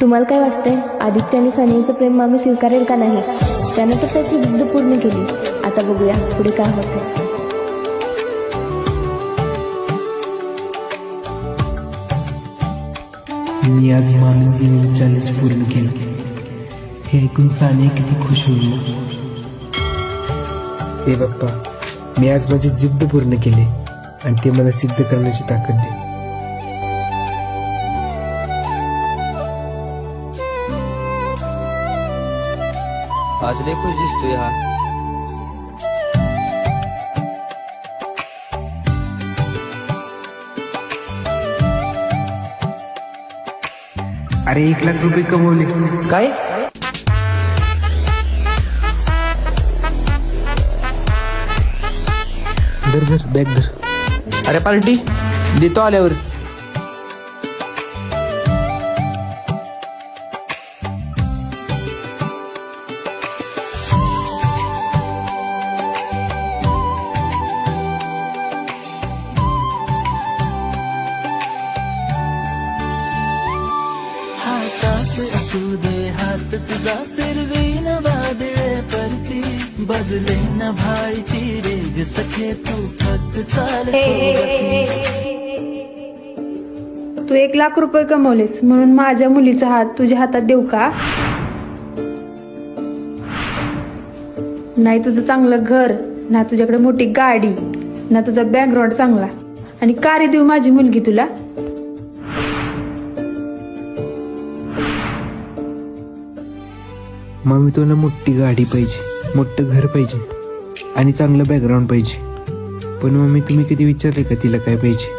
तुम्हाला काय वाटतंय? आदित्याने सनीचं प्रेम मागे स्वीकारेल का नाही? त्यानं तर त्याची जिद्द पूर्ण केली. आता बघूया पुढे काय होतं मी आज मानवी चॅलेंज पूर्ण केलं. हे ऐकून सानिया किती खुश होईल. ए बाप्पा मी आज माझी जिद्द पूर्ण केली आणि ते मला सिद्ध करण्याची ताकद दे आज लय खुश दिसतोय हा अरे एक लाख रुपये कमवले। काय? धर धर बॅग धर। अरे पार्टी। देतो आल्यावर। असू दे हात तुझा वादळे परती. बदले न भाळची रेग सखे तू फक्त चाल तू एक लाख रुपये कमवलेस म्हणून माझ्या मुलीचा हात तुझ्या हातात देऊ का? नाही तुझं चांगलं घर ना तुझ्याकडे मोठी गाडी ना तुझा बॅकग्राऊंड चांगला. आणि का रे देऊ माझी मुलगी तुला? मग तुला मोठी गाडी पाहिजे मोठं घर पाहिजे आणि चांगलं बॅकग्राऊंड पाहिजे. पण मम्मी तुम्ही कधी विचारले का तिला काय पाहिजे?